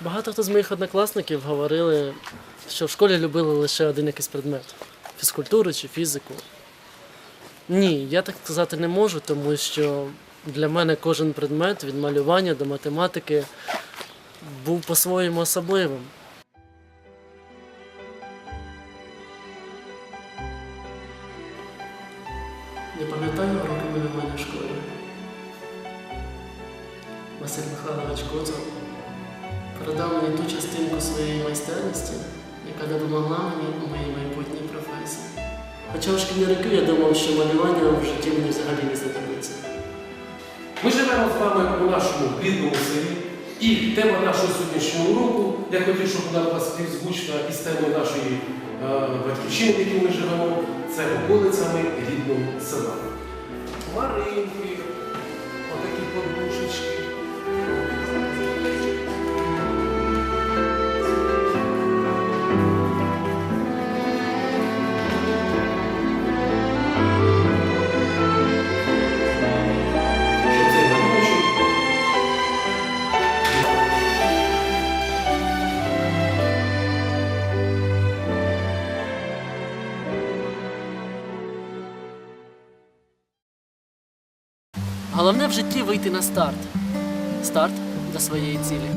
Багато хто з моїх однокласників говорили, що в школі любили лише один якийсь предмет фізкультуру чи фізику. Ні, я так сказати не можу, тому що для мене кожен предмет від малювання до математики був по-своєму особливим. Я пам'ятаю роки малювання в школі. Василь Михайлович Коцов передав мені ту частинку своєї майстерності, яка допомогла мені у моїй майбутній професії. Хоча у шкільні роки я думав, що малювання в житті мені взагалі не знадобиться. Ми живемо з вами у нашому бідному селі. І тема нашого сьогоднішнього уроку, я хотів, щоб вона була співзвучна із темою нашої е, батьківщини, в якій ми живемо, це околицями рідного села. Маринки, отакі подушечки. Головне в житті вийти на старт. Старт до своєї цілі.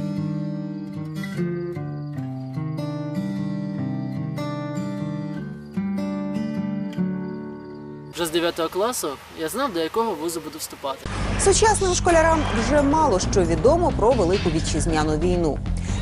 Вже з 9 класу я знав, до якого вузу буду вступати. Сучасним школярам вже мало що відомо про велику вітчизняну війну.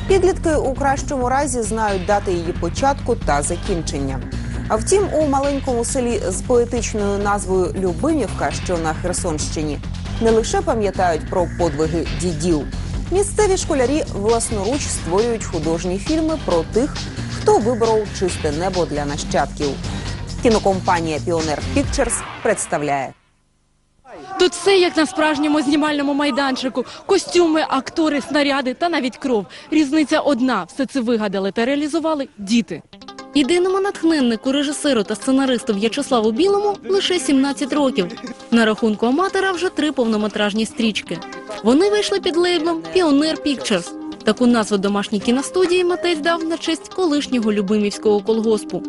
Підлітки у кращому разі знають дати її початку та закінчення. А втім, у маленькому селі з поетичною назвою Любимівка, що на Херсонщині, не лише пам'ятають про подвиги дідів. Місцеві школярі власноруч створюють художні фільми про тих, хто виборов чисте небо для нащадків. Кінокомпанія Піонер Пікчерс представляє. Тут все як на справжньому знімальному майданчику: костюми, актори, снаряди та навіть кров. Різниця одна: все це вигадали та реалізували діти. Єдиному натхненнику, режисеру та сценаристу В'ячеславу Білому лише 17 років. На рахунку аматора вже три повнометражні стрічки. Вони вийшли під лейблом Піонер Пікчерс. Таку назву домашній кіностудії митець дав на честь колишнього Любимівського колгоспу.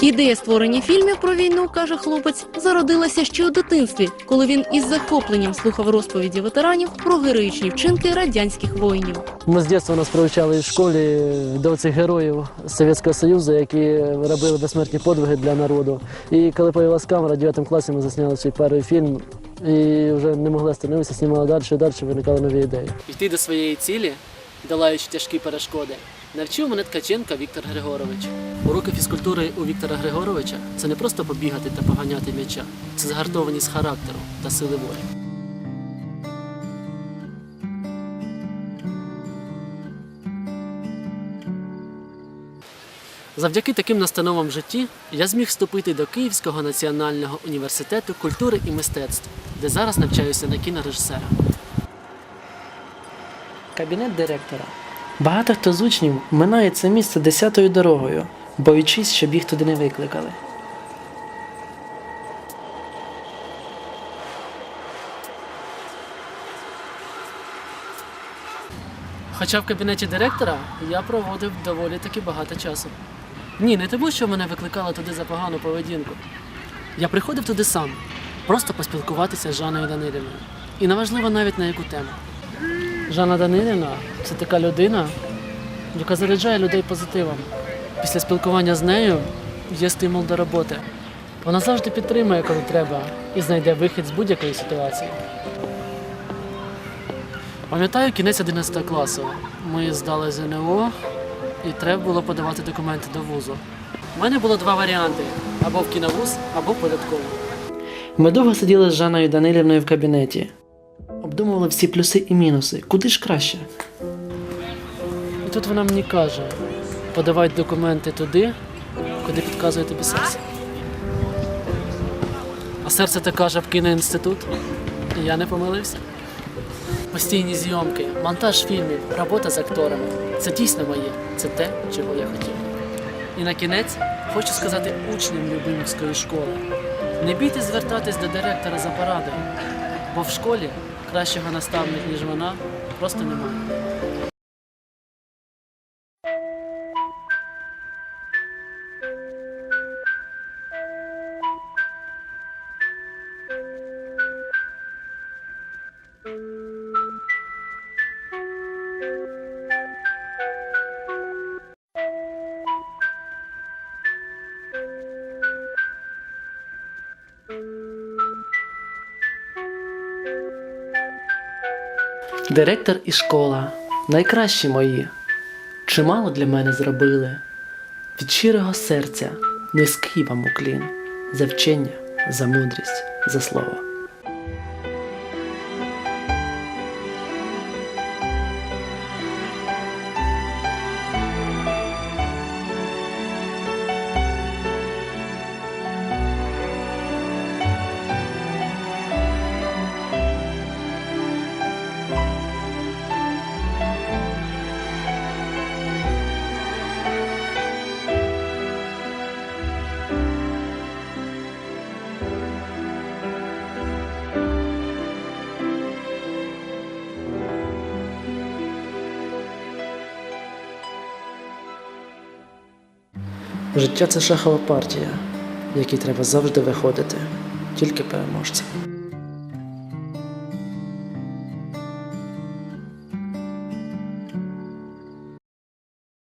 Ідея створення фільмів про війну, каже хлопець, зародилася ще у дитинстві, коли він із захопленням слухав розповіді ветеранів про героїчні вчинки радянських воїнів. Ми з дитинства нас привчали в школі до цих героїв Совєтського Союзу, які робили безсмертні подвиги для народу. І коли появилась камера, в 9 класі ми засняли свій перший фільм і вже не могли остановитися, знімали далі і далі, виникали нові ідеї. Йти до своєї цілі, долаючи тяжкі перешкоди, навчив мене Ткаченка Віктор Григорович. Уроки фізкультури у Віктора Григоровича це не просто побігати та поганяти м'яча, це загартованість характеру та сили волі. Завдяки таким настановам в житті я зміг вступити до Київського національного університету культури і мистецтв, де зараз навчаюся на кінорежисера. Кабінет директора. Багато хто з учнів минає це місце десятою дорогою, боючись, щоб їх туди не викликали. Хоча в кабінеті директора я проводив доволі таки багато часу. Ні, не тому, що мене викликали туди за погану поведінку. Я приходив туди сам, просто поспілкуватися з Жанною Данилівною. І неважливо навіть на яку тему. Жанна Данилівна це така людина, яка заряджає людей позитивом. Після спілкування з нею є стимул до роботи. Вона завжди підтримує, коли треба, і знайде вихід з будь-якої ситуації. Пам'ятаю кінець 11 класу. Ми здали ЗНО і треба було подавати документи до вузу. У мене було два варіанти: або в кіновуз, або в податкову. Ми довго сиділи з Жанною Данилівною в кабінеті. Обдумували всі плюси і мінуси. Куди ж краще? І тут вона мені каже: подавай документи туди, куди підказує тобі серце. А серце так каже в кіноінститут. І я не помилився. Постійні зйомки, монтаж фільмів, робота з акторами це дійсно моє, це те, чого я хотів. І на кінець хочу сказати учням Любимівської школи: не бійтесь звертатись до директора за порадою, бо в школі кращого наставника, ніж вона, просто немає. Директор і школа найкращі мої. Чимало для мене зробили. Від щирого серця низький вам уклін за вчення, за мудрість, за слово. Життя це шахова партія, в якій треба завжди виходити, тільки переможцем.